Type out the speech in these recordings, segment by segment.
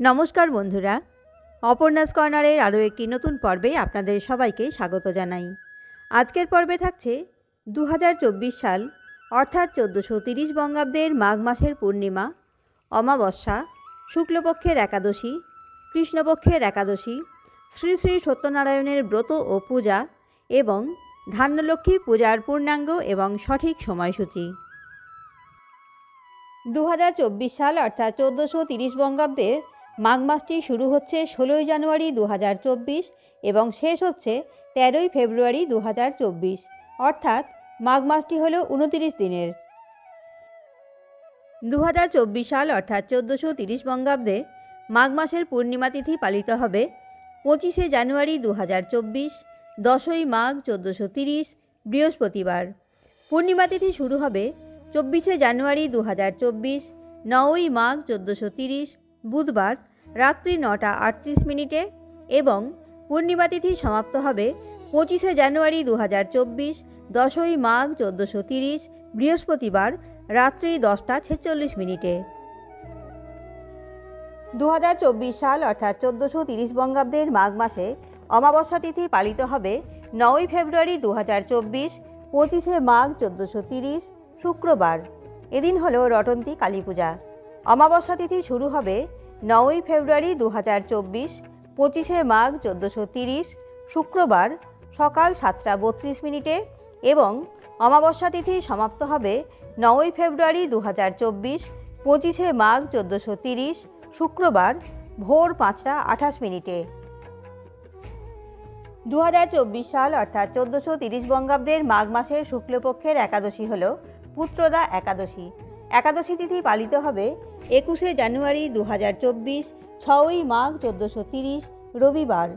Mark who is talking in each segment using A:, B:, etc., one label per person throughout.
A: নমস্কার বন্ধুরা। অপর্ণাস কর্নারের আরও একটি নতুন পর্বে আপনাদের সবাইকে স্বাগত জানাই। আজকের পর্বে থাকছে দু হাজার চব্বিশ সাল, অর্থাৎ চোদ্দোশো তিরিশ বঙ্গাব্দের মাঘ মাসের পূর্ণিমা, অমাবস্যা, শুক্লপক্ষের একাদশী, কৃষ্ণপক্ষের একাদশী, শ্রী শ্রী সত্যনারায়ণের ব্রত ও পূজা এবং ধান্যলক্ষ্মী পূজার পূর্ণাঙ্গ এবং সঠিক সময়সূচি। দু হাজার চব্বিশ সাল, অর্থাৎ চোদ্দোশো তিরিশ বঙ্গাব্দের মাঘ মাসটি শুরু হচ্ছে ষোলোই জানুয়ারি দু হাজার চব্বিশ এবং শেষ হচ্ছে তেরোই ফেব্রুয়ারি দু হাজার চব্বিশ। অর্থাৎ মাঘ মাসটি হল উনতিরিশ দিনের। দু হাজার চব্বিশ সাল অর্থাৎ চোদ্দোশো তিরিশ বঙ্গাব্দে মাঘ মাসের পূর্ণিমা তিথি পালিত হবে। পঁচিশে জানুয়ারি দু হাজার চব্বিশ, দশই মাঘ চোদ্দোশো তিরিশ, বৃহস্পতিবার। পূর্ণিমা তিথি শুরু হবে চব্বিশে জানুয়ারি দু হাজার চব্বিশ নয়ই মাঘ চোদ্দোশো তিরিশ, বুধবার রাত্রি নটা আটত্রিশ মিনিটে এবং পূর্ণিমা তিথি সমাপ্ত হবে পঁচিশে জানুয়ারি দু হাজার চব্বিশ, দশই মাঘ চোদ্দোশো তিরিশ, বৃহস্পতিবার রাত্রি দশটা ছেচল্লিশ মিনিটে। দু হাজার চব্বিশ সাল অর্থাৎ চোদ্দোশো তিরিশ বঙ্গাব্দের মাঘ মাসে অমাবস্যা তিথি পালিত হবে নয়ই ফেব্রুয়ারি দু হাজার চব্বিশ, পঁচিশে মাঘ চোদ্দোশো তিরিশ, শুক্রবার। এদিন হল রটন্তী কালী পূজা। অমাবস্যা তিথি শুরু হবে নয়ই ফেব্রুয়ারি দু হাজার চব্বিশ, পঁচিশে মাঘ চোদ্দোশো তিরিশ, শুক্রবার সকাল সাতটা বত্রিশ মিনিটে এবং অমাবস্যা তিথি সমাপ্ত হবে নয়ই ফেব্রুয়ারি দু হাজার চব্বিশ, পঁচিশে মাঘ চোদ্দোশো তিরিশ, শুক্রবার ভোর পাঁচটা আঠাশ মিনিটে। দু হাজার চব্বিশ সাল অর্থাৎ চোদ্দোশো তিরিশ বঙ্গাব্দের মাঘ মাসের শুক্লপক্ষের একাদশী হল পুত্রদা একাদশী। একাদশী তিথি পালিত হবে একুশে জানুয়ারি দু হাজার চব্বিশ, ছয়ই মাঘ চোদ্দোশো তিরিশ, রবিবার।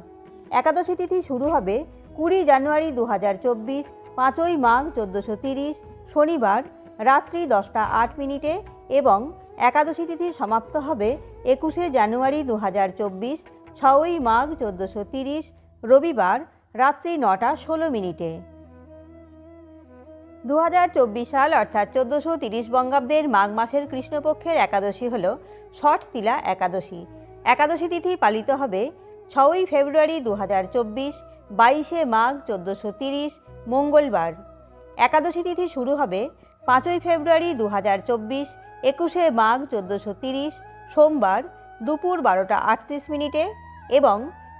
A: একাদশী তিথি শুরু হবে কুড়ি জানুয়ারি দু হাজার চব্বিশ, পাঁচই মাঘ চোদ্দোশো তিরিশ, শনিবার রাত্রি দশটা আট মিনিটে এবং একাদশী তিথি সমাপ্ত হবে একুশে জানুয়ারি দু হাজার চব্বিশ, ছয়ই মাঘ চোদ্দোশো তিরিশ, রবিবার রাত্রি নটা ষোলো মিনিটে। দু হাজার চব্বিশ সাল, অর্থাৎ চোদ্দোশো তিরিশ বঙ্গাব্দের মাঘ মাসের কৃষ্ণপক্ষের একাদশী হল ষট তিলা একাদশী। একাদশী তিথি পালিত হবে ছয়ই ফেব্রুয়ারি দু হাজার চব্বিশ, বাইশে মাঘ চোদ্দোশো তিরিশ, মঙ্গলবার। একাদশী তিথি শুরু হবে পাঁচই ফেব্রুয়ারি দু হাজার চব্বিশ, একুশে মাঘ চোদ্দোশো তিরিশ, সোমবার দুপুর বারোটা আটত্রিশ মিনিটে এবং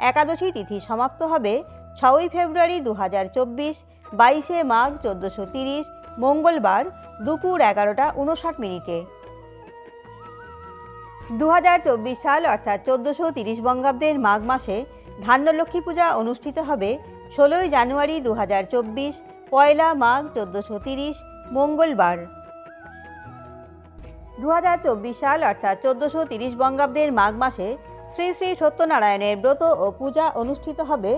A: একাদশী তিথি সমাপ্ত হবে ছয়ই ফেব্রুয়ারি দু হাজার চব্বিশ বাইশে মাঘ চোদ্দোশো তিরিশ, মঙ্গলবার দুপুর এগারোটা উনষাট মিনিটে। দু হাজার চব্বিশ সাল অর্থাৎ চোদ্দোশো তিরিশ বঙ্গাব্দের মাঘ মাসে ধান্যলক্ষ্মী পূজা অনুষ্ঠিত হবে ষোলোই জানুয়ারি দু হাজার চব্বিশ, পয়লা মাঘ চোদ্দোশো তিরিশ, মঙ্গলবার। দু হাজার চব্বিশ সাল অর্থাৎ চোদ্দোশো তিরিশ বঙ্গাব্দের মাঘ মাসে শ্রী শ্রী সত্যনারায়ণের ব্রত ও পূজা অনুষ্ঠিত হবে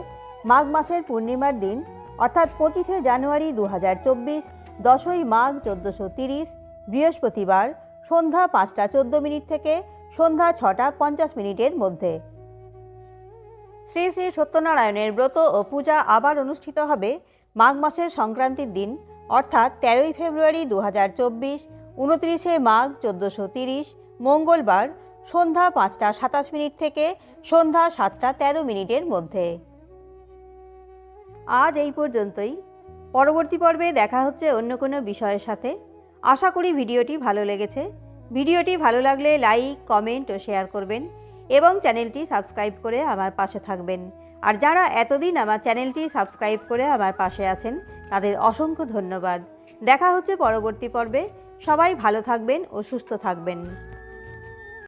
A: মাঘ মাসের পূর্ণিমার দিন অর্থাৎ পঁচিশে জানুয়ারি দু হাজার চব্বিশ, দশই মাঘ চোদ্দোশো তিরিশ, বৃহস্পতিবার সন্ধ্যা পাঁচটা চোদ্দ মিনিট থেকে সন্ধ্যা ছটা পঞ্চাশ মিনিটের মধ্যে। শ্রী শ্রী সত্যনারায়ণের ব্রত ও পূজা আবার অনুষ্ঠিত হবে মাঘ মাসের সংক্রান্তির দিন, অর্থাৎ তেরোই ফেব্রুয়ারি দু হাজার চব্বিশ, উনত্রিশে মাঘ চোদ্দোশো তিরিশ, মঙ্গলবার সন্ধ্যা পাঁচটা সাতাশ মিনিট থেকে সন্ধ্যা সাতটা তেরো মিনিটের মধ্যে। আজ এই পর্যন্তই। পরবর্তী পর্বে দেখা হচ্ছে অন্য কোনো বিষয়ের সাথে। আশা করি ভিডিওটি ভালো লেগেছে। ভিডিওটি ভালো লাগলে লাইক, কমেন্ট ও শেয়ার করবেন এবং চ্যানেলটি সাবস্ক্রাইব করে আমার পাশে থাকবেন। আর যারা এতদিন আমার চ্যানেলটি সাবস্ক্রাইব করে আমার পাশে আছেন, তাদের অসংখ্য ধন্যবাদ। দেখা হচ্ছে পরবর্তী পর্বে। সবাই ভালো থাকবেন ও সুস্থ থাকবেন।